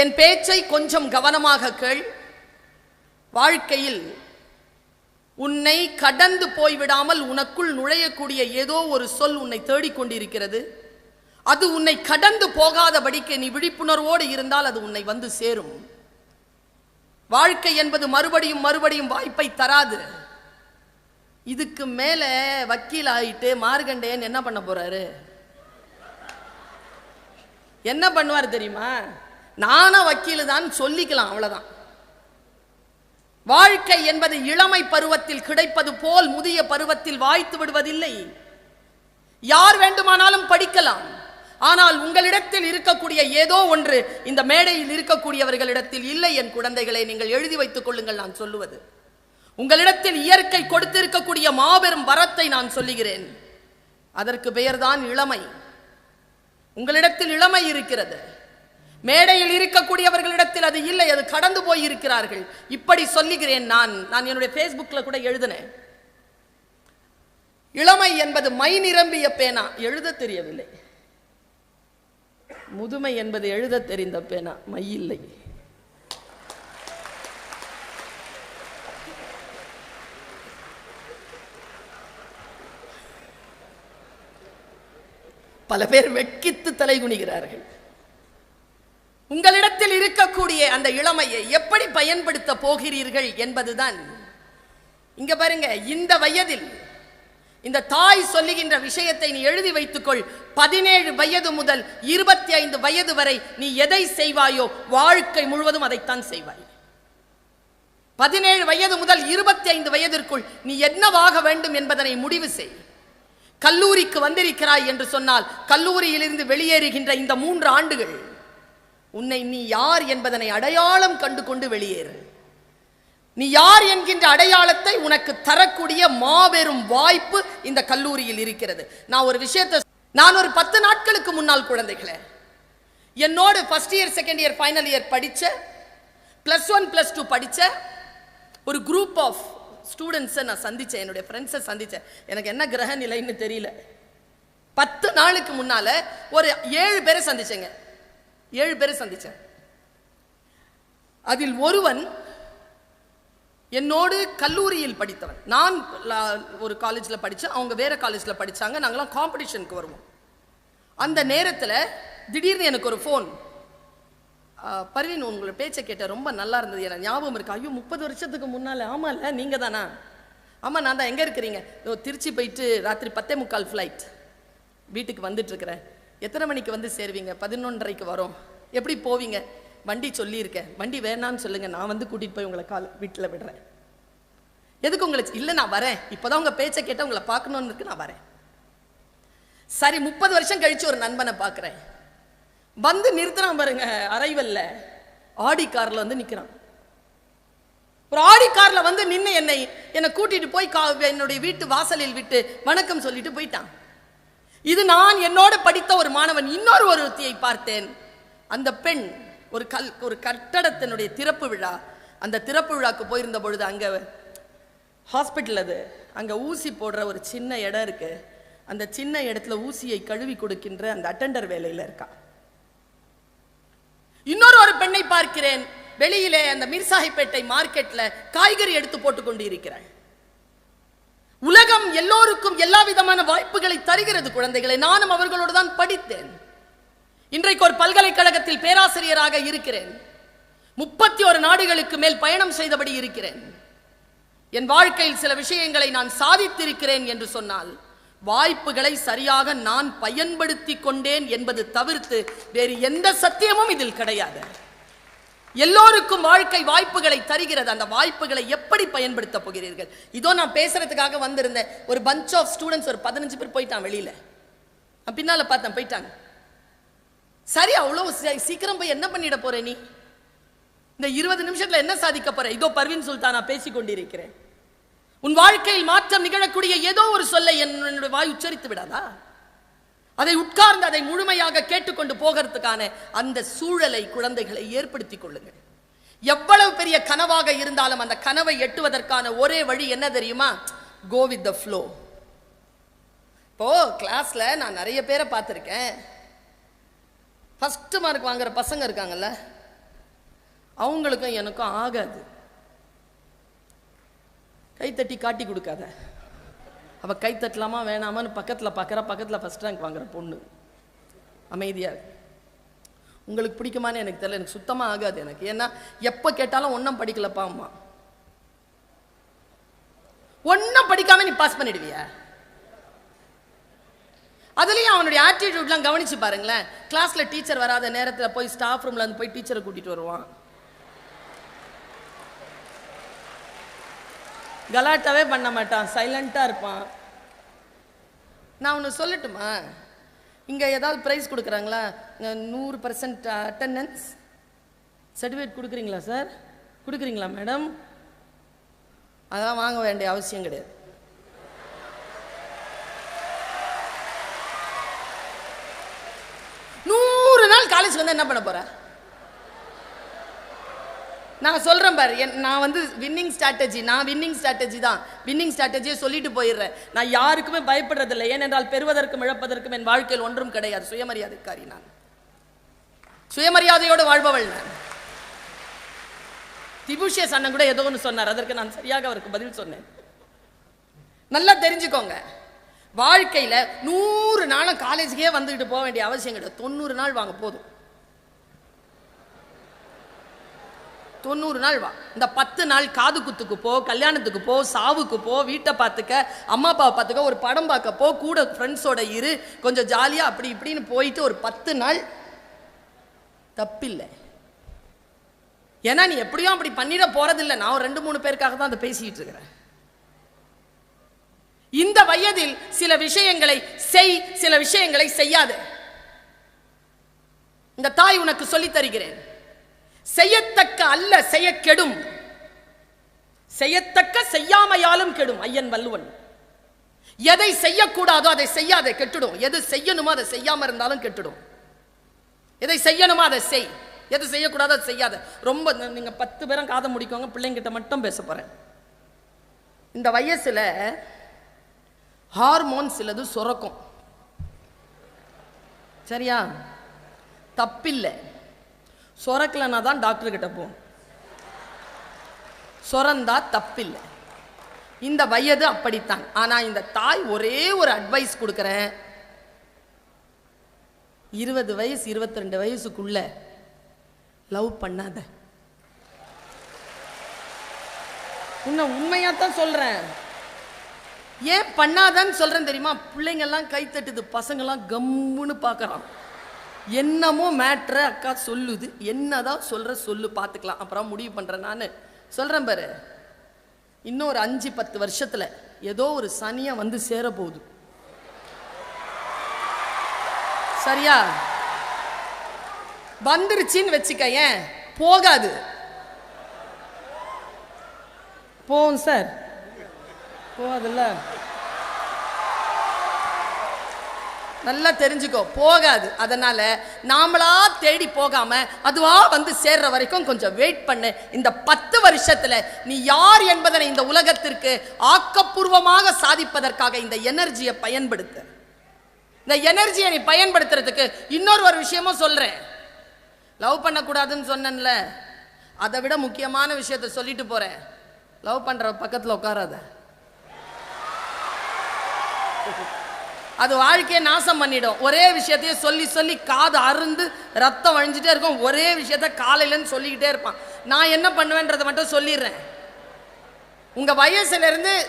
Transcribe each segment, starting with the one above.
என் பேச்சை கொஞ்சம் கவனமாக கேள். வாழ்க்கையில் உன்னை கடந்து போய்விடாமல் உனக்குள் நுழையக்கூடிய ஏதோ ஒரு சொல் உன்னை தேடிக்கொண்டிருக்கிறது அது உன்னை கடந்து போகாதபடிக்கு நீ விழிப்புணர்வோடு இருந்தால் அது உன்னை வந்து சேரும். வாழ்க்கை என்பது மறுபடியும் மறுபடியும் வாய்ப்பை தராது. இதுக்கு மேல வக்கீல் ஆயிட்டு மார்கண்டேயன் என்ன பண்ண போறாரு? என்ன பண்ணுவார் தெரியுமா? நானும் வக்கீல் தான் சொல்லிக்கலாம் அவ்வளவுதான். வாழ்க்கை என்பது இளமை பருவத்தில் கிடைப்பது போல் முதிய பருவத்தில் வாய்த்து விடுவதில்லை. யார் வேண்டுமானாலும் படிக்கலாம். ஆனால் உங்களிடத்தில் இருக்கக்கூடிய ஏதோ ஒன்று இந்த மேடையில் இருக்கக்கூடியவர்களிடத்தில் இல்லை என் குழந்தைகளை நீங்கள் எழுதி வைத்துக் கொள்ளுங்கள் நான் சொல்லுவது. உங்களிடத்தில் இயற்கை கொடுத்திருக்கக்கூடிய மாபெரும் வரத்தை நான் சொல்லுகிறேன். அதற்கு பெயர்தான் இளமை. உங்களிடத்தில் இளமை இருக்கிறது. மேடையில் இருக்கக்கூடியவர்களிடத்தில் அது இல்லை அது கடந்து போய் இருக்கிறார்கள் இப்படி சொல்லுகிறேன் நான். நான் என்னுடைய ஃபேஸ்புக்கில் கூட எழுதினேன். இளமை என்பது மை நிரம்பிய பேனா. எழுத தெரியவில்லை. முதுமை என்பது எழுத தெரிந்த பேனா. மை இல்லை. பல பேர் வெட்கித்து தலை குனிகிறார்கள் உங்களிடத்தில் இருக்கக்கூடிய அந்த இளமையை எப்படி பயன்படுத்த போகிறீர்கள் என்பதுதான். இங்க பாருங்க இந்த வயதில் இந்த தாய் சொல்லுகின்ற விஷயத்தை நீ எழுதி வைத்துக்கொள். பதினேழு வயது முதல் இருபத்தி ஐந்து வயது வரை நீ எதை செய்வாயோ வாழ்க்கை முழுவதும் அதைத்தான் செய்வாய். பதினேழு வயது முதல் இருபத்தி ஐந்து வயதிற்குள் நீ என்னவாக வேண்டும் என்பதனை முடிவு செய். கல்லூரிக்கு வந்திருக்கிறாய் என்று சொன்னால் கல்லூரியிலிருந்து வெளியேறுகின்ற இந்த மூன்று ஆண்டுகள் உன்னை நீ யார் என்பதனை அடையாளம் கண்டு கொண்டு வெளியேறு. நீ யார் என்கின்ற அடையாளத்தை உனக்கு தரக்கூடிய மாபெரும் வாய்ப்பு இந்த கல்லூரியில் இருக்கிறது. நான் ஒரு விஷயத்தை நான் ஒரு பத்து நாட்களுக்கு முன்னால் குழந்தைகளே என்னோடு first year second year final year படித்த ப்ளஸ் ஒன் ப்ளஸ் டூ படித்த ஒரு குரூப் ஆஃப் ஸ்டூடெண்ட்ஸை நான் சந்தித்தேன் என்னுடைய ஃப்ரெண்ட்ஸை சந்தித்தேன் எனக்கு என்ன கிரக நிலைன்னு தெரியல. பத்து நாளுக்கு முன்னால் ஒரு ஏழு பேரை சந்திச்சேங்க. ஏழு பேரை சந்தித்தேன் அதில் ஒருவன் என்னோடு கல்லூரியில் படித்தவன். நான் லா- ஒரு காலேஜில் படித்தேன் அவங்க வேறு காலேஜில் படித்தாங்க நாங்களாம் காம்படிஷனுக்கு வருவோம். அந்த நேரத்தில் திடீர்னு எனக்கு ஒரு ஃபோன் பர்வீன் உங்களோட பேச்சை கேட்ட ரொம்ப நல்லா இருந்தது. எனக்கு ஞாபகம் இருக்கு. ஐயோ முப்பது வருஷத்துக்கு முன்னால். ஆமாம் இல்லை நீங்கள் தானா ஆமாம் நான் தான். எங்கே இருக்கிறீங்க? திருச்சி போயிட்டு ராத்திரி பத்தே முக்கால் ஃப்ளைட் வீட்டுக்கு வந்துட்டுருக்கிறேன் எத்தனை மணிக்கு வந்து சேருவீங்க? பதினொன்றரைக்கு வரோம். எப்படி போவீங்க? வண்டி சொல்லியிருக்கேன். வண்டி வேணான்னு சொல்லுங்க. நான் வந்து கூட்டிட்டு போய் உங்களை கால் வீட்டில் விடுறேன். எதுக்கு உங்களை இல்லை நான் வரேன். இப்போதான் உங்கள் பேச்சை கேட்டால் உங்களை பார்க்கணும்னு இருக்கு நான் வரேன். சரி முப்பது வருஷம் கழிச்சு ஒரு நண்பனை பார்க்குறேன் வந்து நிறுத்துறான் பாருங்க அரைவல்ல. ஆடி காரில் வந்து நிற்கிறான் ஒரு ஆடி காரில் வந்து நின்று என்னை என்னை கூட்டிட்டு போய் கா- என்னுடைய வீட்டு வாசலில் விட்டு வணக்கம் சொல்லிட்டு போயிட்டான். இது நான் என்னோட படித்த ஒரு மாணவன் இன்னொரு ஒருத்தியை பார்த்தேன். அந்த பெண் ஒரு கல் ஒரு கட்டடத்தினுடைய திறப்பு விழா. அந்த திறப்பு விழாக்கு போயிருந்த பொழுது அங்கே ஹாஸ்பிட்டல் அது. அங்கே ஊசி போடுற ஒரு சின்ன இடம் இருக்கு. அந்த சின்ன இடத்துல ஊசியை கழுவி கொடுக்கின்ற அந்த அட்டெண்டர் வேலையில் இருக்கா. இன்னொரு ஒரு பெண்ணை பார்க்கிறேன். வெளியிலே அந்த மீர்சாஹிப்பேட்டை மார்க்கெட்டில் காய்கறி எடுத்து போட்டு கொண்டு இருக்கிறாள். எல்லோருக்கும் எல்லா விதமான வாய்ப்புகளை தருகிறது குழந்தைகளை. நானும் அவர்களோடு தான் படித்தேன். இன்றைக்கு ஒரு பல்கலைக்கழகத்தில் பேராசிரியராக இருக்கிறேன். முப்பத்தி ஒரு நாடுகளுக்கு மேல் பயணம் செய்தபடி இருக்கிறேன். என் வாழ்க்கையில் சில விஷயங்களை நான் சாதித்திருக்கிறேன் என்று சொன்னால் வாய்ப்புகளை சரியாக நான் பயன்படுத்தி கொண்டேன் என்பது தவிர்த்து வேறு எந்த சத்தியமும் இதில் கிடையாது. எல்லோருக்கும் வாழ்க்கை வாய்ப்புகளை தருகிறது. அந்த வாய்ப்புகளை எப்படி பயன்படுத்த போகிறீர்கள்? இதோ நான் பேசுறதுக்காக வந்திருந்தேன். ஒரு பஞ்ச் ஆஃப் ஸ்டூடெண்ட்ஸ் ஒரு பதினஞ்சு பேர் போயிட்டான் வெளியில. நான் பின்னால பார்த்தேன் போயிட்டாங்க. சரி அவ்வளோ சீக்கிரம் போய் என்ன பண்ணிட போற நீ? இந்த இருபது நிமிஷத்துல என்ன சாதிக்க போற? இதோ பர்வீன் சுல்தானா பேசிக் கொண்டிருக்கிறேன். உன் வாழ்க்கையில் மாற்றம் நிகழக்கூடிய ஏதோ ஒரு சொல்லை என்னுடைய வாய் உச்சரித்து விடாதா? அதை உட்கார்ந்து அதை முழுமையாக கேட்டுக்கொண்டு போகிறதுக்கான அந்த சூழலை குழந்தைகளை ஏற்படுத்திக் கொள்ளுங்கள். எவ்வளவு பெரிய கனவாக இருந்தாலும் அந்த கனவை எட்டுவதற்கான ஒரே வழி என்ன தெரியுமா? கோ வித் த ஃப்ளோ இப்போ கிளாஸ்ல நான் நிறைய பேரை பார்த்துருக்கேன். ஃபஸ்ட்டு மார்க் வாங்குற பசங்க இருக்காங்கல்ல அவங்களுக்கும் எனக்கும் ஆகாது. கைத்தட்டி காட்டி கொடுக்காத. அவள் கை தட்டலாமா வேணாமான்னு பக்கத்தில் பார்க்குற பக்கத்தில் ஃபஸ்ட் ரேங்க் வாங்குற பொண்ணு. அமைதியாக உங்களுக்கு பிடிக்குமான்னு எனக்கு தெரியல எனக்கு சுத்தமாக ஆகாது எனக்கு. ஏன்னா எப்போ கேட்டாலும் ஒன்றும் படிக்கலப்பா அம்மா. ஒன்றும் படிக்காம நீ பாஸ் பண்ணிடுவியா? அதுலேயும் அவனுடைய ஆட்டிடியூட்லாம் கவனிச்சு பாருங்களேன். கிளாஸில் டீச்சர் வராத நேரத்தில் போய் ஸ்டாஃப் ரூமில் வந்து போய் டீச்சரை கூட்டிகிட்டு வருவான். கலாட்டாவே பண்ண மாட்டான். சைலண்ட்டாக இருப்பான். நான் ஒன்று சொல்லட்டுமா? இங்கே ஏதாவது ப்ரைஸ் கொடுக்குறாங்களா? நூறு பர்சன்ட் அட்டண்டன்ஸ் சர்டிஃபிகேட் கொடுக்குறீங்களா சார் கொடுக்குறீங்களா மேடம் அதெல்லாம் வாங்க வேண்டிய அவசியம் கிடையாது. நூறு நாள் காலேஜ் வந்து என்ன பண்ண போகிறேன் நான் சொல்கிறேன் பாரு என்- நான் வந்து வின்னிங் ஸ்ட்ராட்டஜி நான் வின்னிங் ஸ்ட்ராட்டஜி தான். வின்னிங் ஸ்ட்ராட்டஜியை சொல்லிட்டு போயிடுறேன். நான் யாருக்குமே பயப்படுறதில்லை. ஏனென்றால் பெறுவதற்கும் இழப்பதற்கும் என் வாழ்க்கையில் ஒன்றும் கிடையாது. சுயமரியாதைக்காரி நான். சுயமரியாதையோடு வாழ்பவள் நான். திபுஷியஸ் அண்ணன் கூட ஏதோ ஒன்று சொன்னார். அதற்கு நான் சரியாக அவருக்கு பதில் சொன்னேன். நல்லா தெரிஞ்சுக்கோங்க. வாழ்க்கையில் நூறு நாளும் காலேஜுக்கே வந்துக்கிட்டு போக வேண்டிய அவசியம் கிடையாது. தொண்ணூறு நாள் வாங்க போதும். தொண்ணூறு நாள் வா. இந்த பத்து நாள் காது குத்துக்கு போ கல்யாணத்துக்கு போ சாவுக்கு போ வீட்டை பார்த்துக்க அம்மா அப்பாவை பார்த்துக்க ஒரு படம் பார்க்க போ கூட ஃப்ரெண்ட்ஸோட இரு கொஞ்சம் ஜாலியாக அப்படி இப்படின்னு போயிட்டு ஒரு பத்து நாள் தப்பில்லை. ஏன்னா நீ எப்படியும் அப்படி பண்ணிட போறதில்லை. நான் ஒரு ரெண்டு மூணு பேருக்காக தான் அதை பேசிட்டு இருக்கிறேன். இந்த வயதில் சில விஷயங்களை செய் சில விஷயங்களை செய்யாது. இந்த தாய் உனக்கு சொல்லித் தருகிறேன். செய்யத்தக்க அல்ல செய்ய கெடும். செய்யத்தக்க செய்யாமையாலும் கெடும் ஐயன் வல்லுவன் எதை செய்யக்கூடாதோ அதை செய்யாத கெட்டுடும். எது செய்யணுமோ அதை செய்யாம இருந்தாலும் கெட்டுடும். எதை செய்யணுமோ அதை செய். எது செய்யக்கூடாதோ அதை செய்யாத. ரொம்ப நீங்க பத்து பேரும் காதை முடிக்கோங்க பிள்ளைங்கிட்ட மட்டும் பேச போறேன். இந்த வயசுல ஹார்மோன் சிலது சுரக்கும். சரியா? தப்பில்லை. சுரக்கலைன்னா தான் டாக்டர் கிட்ட போகும் சுரந்தா தப்பில்லை. இந்த வயது அப்படித்தான். ஆனா இந்த தாய் ஒரே ஒரு அட்வைஸ் கொடுக்குறேன். இருபது வயசு இருபத்தி ரெண்டு வயசுக்குள்ள லவ் பண்ணாத. உன்னை உண்மையா தான் சொல்றேன். ஏன் பண்ணாதன்னு சொல்றேன் தெரியுமா? பிள்ளைங்க எல்லாம் கை தட்டுது பசங்கெல்லாம் கம்முன்னு பார்க்குறான். என்னமோ மேட்ரு அக்கா சொல்லுது. என்னதான் சொல்ற சொல்லு பார்த்துக்கலாம் அப்புறம் முடிவு பண்றேன் நான். சொல்றேன் பாரு. இன்னும் ஒரு அஞ்சு பத்து வருஷத்துல ஏதோ ஒரு சனியா வந்து சேர போகுது. சரியா? வந்துருச்சின்னு வச்சுக்க ஏன்? போகாது. போகும் சார் போகாதுல்ல? நல்லா தெரிஞ்சுக்கோ. போகாது. அதனால் நாமளா தேடி போகாமல் அதுவா வந்து சேர்ற வரைக்கும் கொஞ்சம் வெயிட் பண்ணு. இந்த பத்து வருஷத்தில் நீ யார் என்பதனை இந்த உலகத்திற்கு ஆக்கப்பூர்வமாக சாதிப்பதற்காக இந்த எனர்ஜியை பயன்படுத்து. இந்த எனர்ஜியை நீ பயன்படுத்துறதுக்கு இன்னொரு ஒரு விஷயமும் சொல்கிறேன் லவ் பண்ணக்கூடாதுன்னு சொன்னேன்ல. அதை விட முக்கியமான விஷயத்த சொல்லிட்டு போகிறேன் லவ் பண்ணுற பக்கத்தில் உட்காராத. அது வாழ்க்கையை நாசம் பண்ணிடும். ஒரே விஷயத்தையே சொல்லி சொல்லி காது அருந்து ரத்தம் வழிஞ்சிட்டே இருக்கும். ஒரே விஷயத்த காலையிலன்னு சொல்லிக்கிட்டே இருப்பான். நான் என்ன பண்ணுவேன்றதை மட்டும் சொல்லிடுறேன். உங்க வயசுலேருந்து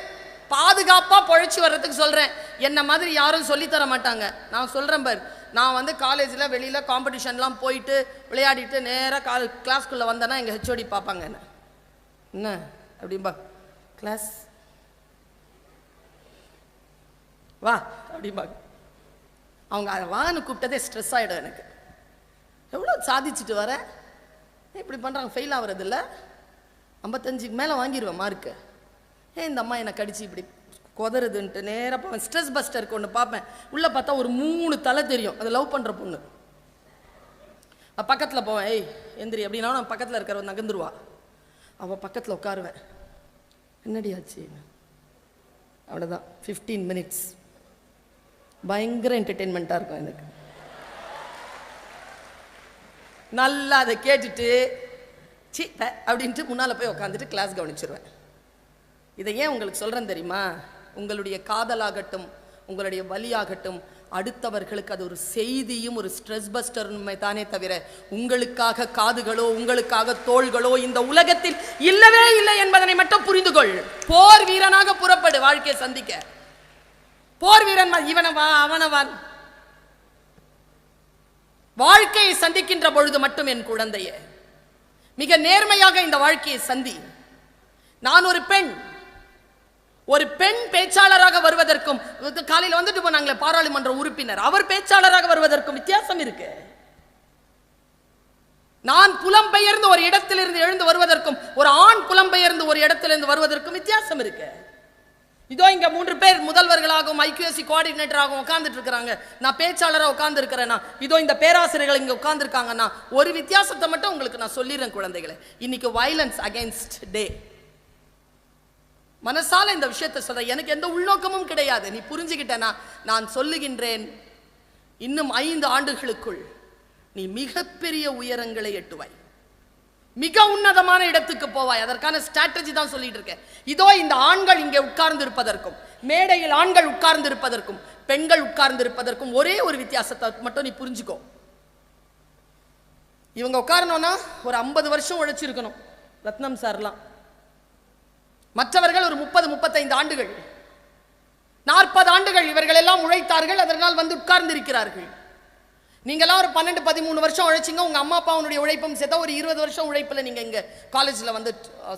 பாதுகாப்பாக பாதுகாப்பா பொழைச்சி வர்றதுக்கு சொல்றேன். என்ன மாதிரி யாரும் சொல்லித்தர தர மாட்டாங்க. நான் சொல்றேன் பார். நான் வந்து காலேஜில் வெளியில் காம்படிஷன்லாம் போயிட்டு விளையாடிட்டு நேராக கா கிளாஸ்க்குள்ள வந்தேன்னா எங்கள் ஹெச்ஓடி பார்ப்பாங்க என்ன? என்ன? அப்படிம்பா. கிளாஸ் வா அப்படிம்பாங்க. அவங்க அதை வான்னு கூப்பிட்டதே ஸ்ட்ரெஸ் ஆகிடும் எனக்கு. எவ்வளோ சாதிச்சுட்டு வர? இப்படி பண்ணுறாங்க ஃபெயில் ஆகுறதில்ல ஐம்பத்தஞ்சுக்கு மேலே வாங்கிடுவேன் மார்க்கு ஏன் இந்த அம்மா என்னை கடிச்சு இப்படி குதறதுன்ட்டு நேராக போவேன் ஸ்ட்ரெஸ் பஸ்டருக்கு ஒன்று பார்ப்பேன் உள்ளே பார்த்தா ஒரு மூணு தலை தெரியும். அது லவ் பண்ணுற பொண்ணு. பக்கத்தில் போவேன். ஏய் எந்திரி அப்படின்னா நான் பக்கத்தில் இருக்கிறவன் நகர்ந்துருவா. அவள் பக்கத்தில் உட்காருவேன். என்னடி ஆச்சு? அவ்வளோதான் ஃபிஃப்டீன் மினிட்ஸ் பயங்கர என்டர்டெயின்மெண்ட்டாக இருக்கும் எனக்கு. நல்லா அதை கேட்டுட்டு சி அப்படின்ட்டு முன்னால் போய் உட்காந்துட்டு கிளாஸ் கவனிச்சிருவேன். இதை ஏன் உங்களுக்கு சொல்கிறேன் தெரியுமா? உங்களுடைய காதலாகட்டும் உங்களுடைய வலியாகட்டும் அடுத்தவர்களுக்கு அது ஒரு செய்தியும் ஒரு ஸ்ட்ரெஸ் பஸ்டருமே தானே தவிர உங்களுக்காக காதுகளோ உங்களுக்காக தோள்களோ இந்த உலகத்தில் இல்லவே இல்லை என்பதனை மட்டும் புரிந்து கொள் போர் வீரனாக புறப்படு வாழ்க்கையை சந்திக்க. போர் வீரன் இவனவா இவனை வாழ்க்கையை சந்திக்கின்ற பொழுது மட்டும் என் குழந்தையே மிக நேர்மையாக இந்த வாழ்க்கையை சந்தி. நான் ஒரு பெண் ஒரு பெண் பேச்சாளராக வருவதற்கும் காலையில் வந்துட்டு போனாங்களே பாராளுமன்ற உறுப்பினர் அவர் பேச்சாளராக வருவதற்கும் வித்தியாசம் இருக்கு. நான் புலம்பெயர்ந்து ஒரு இடத்திலிருந்து எழுந்து வருவதற்கும் ஒரு ஆண் புலம்பெயர்ந்து ஒரு இடத்திலிருந்து வருவதற்கும் வித்தியாசம் இருக்கு. இதோ இங்க மூன்று பேர் முதல்வர்களாகவும் ஐக்கியூஎஸ்சி கோஆர்டினேட்டராகவும் உட்கார்ந்துட்டு இருக்கிறாங்க. நான் பேச்சாளராக உட்கார்ந்து இருக்கிறேன்னா இதோ இந்த பேராசிரியர்கள் இங்க உட்கார்ந்துருக்காங்கன்னா ஒரு வித்தியாசத்தை மட்டும் உங்களுக்கு நான் சொல்லிடுறேன் குழந்தைகளை. இன்னைக்கு வயலன்ஸ் அகைன்ஸ்ட் டே மனசால இந்த விஷயத்தை சொல்ற எனக்கு எந்த உள்நோக்கமும் கிடையாது. நீ புரிஞ்சுக்கிட்டனா நான் சொல்லுகின்றேன் இன்னும் ஐந்து ஆண்டுகளுக்குள் நீ மிகப்பெரிய உயரங்களை எட்டுவாய். மிக உன்னதமான இடத்துக்கு போவாய். அதற்கான ஸ்ட்ராட்டஜி தான் சொல்லிட்டு இருக்கேன். இதோ இந்த ஆண்கள் இங்கே உட்கார்ந்து இருப்பதற்கும் மேடையில் ஆண்கள் உட்கார்ந்து இருப்பதற்கும் பெண்கள் உட்கார்ந்து இருப்பதற்கும் ஒரே ஒரு வித்தியாசத்தை மட்டும் நீ புரிஞ்சுக்கோ. இவங்க உட்காரணும்னா ஒரு ஐம்பது வருஷம் உழைச்சிருக்கணும் ரத்னம் சார்லாம். மற்றவர்கள் ஒரு முப்பது முப்பத்தைந்து ஆண்டுகள் நாற்பது ஆண்டுகள் இவர்கள் எல்லாம் உழைத்தார்கள் அதனால் வந்து உட்கார்ந்து இருக்கிறார்கள் நீங்களாம் ஒரு பன்னெண்டு பதிமூணு வருஷம் உழைச்சிங்க. உங்கள் அம்மா அப்பாவுடைய உழைப்பும் சேர்த்தா ஒரு இருபது வருஷம் உழைப்பில் நீங்கள் இங்கே காலேஜில் வந்து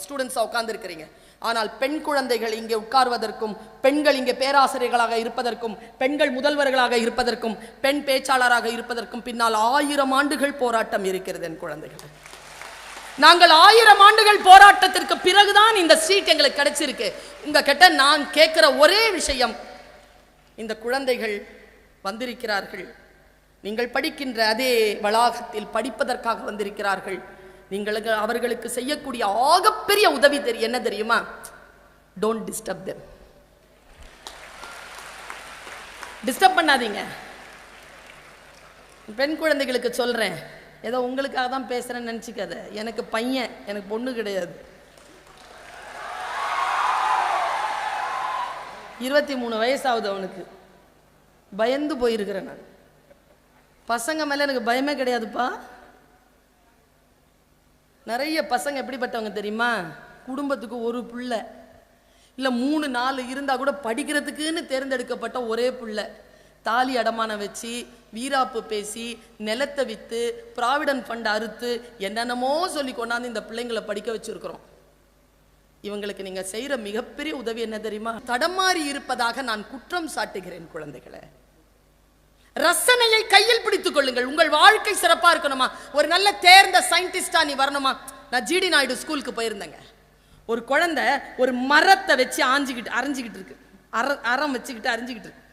ஸ்டூடெண்ட்ஸாக உட்காந்துருக்கிறீங்க ஆனால் பெண் குழந்தைகள் இங்கே உட்கார்வதற்கும் பெண்கள் இங்கே பேராசிரியர்களாக இருப்பதற்கும் பெண்கள் முதல்வர்களாக இருப்பதற்கும் பெண் பேச்சாளராக இருப்பதற்கும் பின்னால் ஆயிரம் ஆண்டுகள் போராட்டம் இருக்கிறது என் குழந்தைகள். நாங்கள் ஆயிரம் ஆண்டுகள் போராட்டத்திற்கு பிறகுதான் இந்த சீட் எங்களுக்கு கிடைச்சிருக்கு. உங்க கிட்ட நான் கேட்குற ஒரே விஷயம் இந்த குழந்தைகள் வந்திருக்கிறார்கள். நீங்கள் படிக்கின்ற அதே வளாகத்தில் படிப்பதற்காக வந்திருக்கிறார்கள். நீங்கள் அவர்களுக்கு செய்யக்கூடிய ஆகப்பெரிய உதவி தெரியும் என்ன தெரியுமா? டோன்ட் டிஸ்டர்ப் தெம் டிஸ்டர்ப் பண்ணாதீங்க. பெண் குழந்தைகளுக்கு சொல்கிறேன் ஏதோ உங்களுக்காக தான் பேசுகிறேன்னு நினச்சிக்காத. எனக்கு பையன் எனக்கு பொண்ணு கிடையாது. இருபத்தி மூணு வயசாகுது அவனுக்கு. பயந்து போயிருக்கிறேன் நான். பசங்க மேலே எனக்கு பயமே கிடையாதுப்பா. நிறைய பசங்க எப்படிப்பட்டவங்க தெரியுமா? குடும்பத்துக்கு ஒரு பிள்ளை. இல்லை மூணு நாலு இருந்தால் கூட படிக்கிறதுக்குன்னு தேர்ந்தெடுக்கப்பட்ட ஒரே பிள்ளை. தாலி அடமானம் வச்சு வீராப்பு பேசி நிலத்தை விற்று ப்ராவிடன்ட் ஃபண்ட் அறுத்து என்னென்னமோ சொல்லி கொண்டாந்து இந்த பிள்ளைங்களை படிக்க வச்சிருக்கிறோம். இவங்களுக்கு நீங்கள் செய்கிற மிகப்பெரிய உதவி என்ன தெரியுமா? தடமாறி இருப்பதாக நான் குற்றம் சாட்டுகிறேன் குழந்தைகளை. ரசனையை கையில் பிடித்துக் கொள்ளுங்கள். உங்கள் வாழ்க்கை சிறப்பா இருக்கணுமா? ஒரு நல்ல தேர்ந்த சயின்டிஸ்டா நீ வரணுமா? நான் ஜிடி நாயுடு ஸ்கூலுக்கு போயிருந்தேங்க. ஒரு குழந்தை ஒரு மரத்தை வச்சு ஆஞ்சிக்கிட்டு அரைஞ்சிக்கிட்டு இருக்கு. அற அறம் வச்சுக்கிட்டு அரைஞ்சிக்கிட்டு இருக்கு.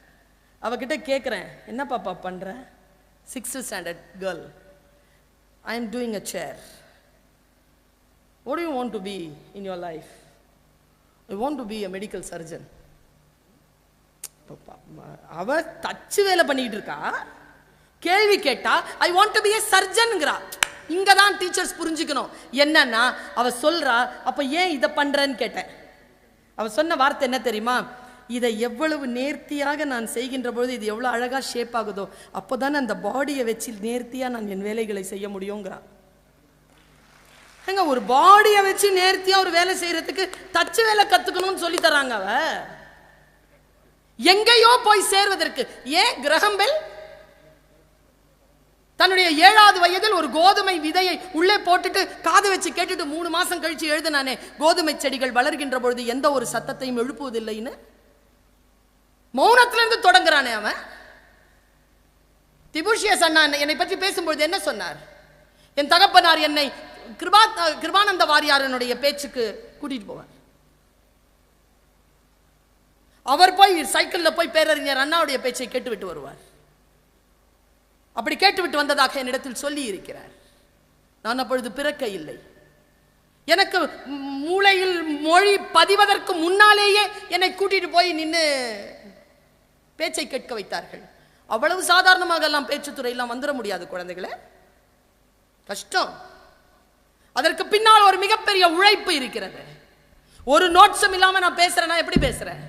அவகிட்ட கேட்குறேன் என்ன பாப்பா பண்ற? Sixth standard girl I am doing a sir what you want to be in in life I want to be a medical surgeon அவ தச்சு வேலை பண்ணிக்கிட்டு இருக்கா. கேள்வி கேட்டா I want to be a சர்ஜன்ங்கிறா இங்க தான் டீச்சர்ஸ் புரிஞ்சுக்கணும். என்னன்னா அவ சொல்றா அப்ப ஏன் இதை பண்றேன்னு கேட்டேன். அவ சொன்ன வார்த்தை என்ன தெரியுமா? இதை எவ்வளவு நேர்த்தியாக நான் செய்கின்ற பொழுது இது எவ்வளோ அழகாக ஷேப் ஆகுதோ அப்போதானே அந்த பாடியை வச்சு நேர்த்தியாக நான் என் வேலைகளை செய்ய முடியுங்கிறான் ஏங்க ஒரு பாடியை வச்சு நேர்த்தியாக ஒரு வேலை செய்கிறதுக்கு தச்சு வேலை கற்றுக்கணும்னு சொல்லி தராங்க அவ. எங்கேயோ போய் சேர்வதற்கு. ஏன் கிரகம்பெல் தன்னுடைய ஏழாவது வயதில் ஒரு கோதுமை விதையை உள்ளே போட்டுட்டு காது வச்சு கேட்டுட்டு மூணு மாசம் கழிச்சு எழுதினானே கோதுமை செடிகள் வளர்கின்ற பொழுது எந்த ஒரு சத்தத்தையும் எழுப்புவதில்லைன்னு? மௌனத்திலிருந்து தொடங்குறானே அவன். திபுஷியஸ் அண்ணா என்னை பற்றி பேசும்பொழுது என்ன சொன்னார்? என் தகப்பனார் என்னை கிருபா கிருபானந்த வாரியாரனுடைய பேச்சுக்கு கூட்டிட்டு போவார். அவர் போய் சைக்கிளில் போய் பேரறிஞர் அண்ணாவுடைய பேச்சை கேட்டுவிட்டு வருவார். அப்படி கேட்டுவிட்டு வந்ததாக என்னிடத்தில் சொல்லி இருக்கிறார். நான் அப்பொழுது பிறக்க இல்லை. எனக்கு மூளையில் மொழி பதிவதற்கு முன்னாலேயே என்னை கூட்டிட்டு போய் நின்று பேச்சை கேட்க வைத்தார்கள். அவ்வளவு சாதாரணமாக எல்லாம் பேச்சுத்துறையெல்லாம் வந்துட முடியாது குழந்தைகளை. கஷ்டம். அதற்கு பின்னால் ஒரு மிகப்பெரிய உழைப்பு இருக்கிறது. ஒரு நோட்ஸும் இல்லாமல் நான் பேசுறேன்னா எப்படி பேசுறேன்?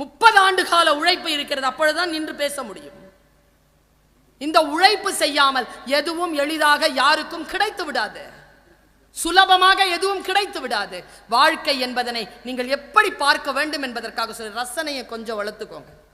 முப்பது ஆண்டு கால உழைப்பு இருக்கிறது அப்பொழுதுதான் நின்று பேச முடியும். இந்த உழைப்பு செய்யாமல் எதுவும் எளிதாக யாருக்கும் கிடைத்து விடாது. சுலபமாக எதுவும் கிடைத்து விடாது. வாழ்க்கை என்பதனை நீங்கள் எப்படி பார்க்க வேண்டும் என்பதற்காக சொல்லி ரசனையை கொஞ்சம் வளர்த்துக்கோங்க.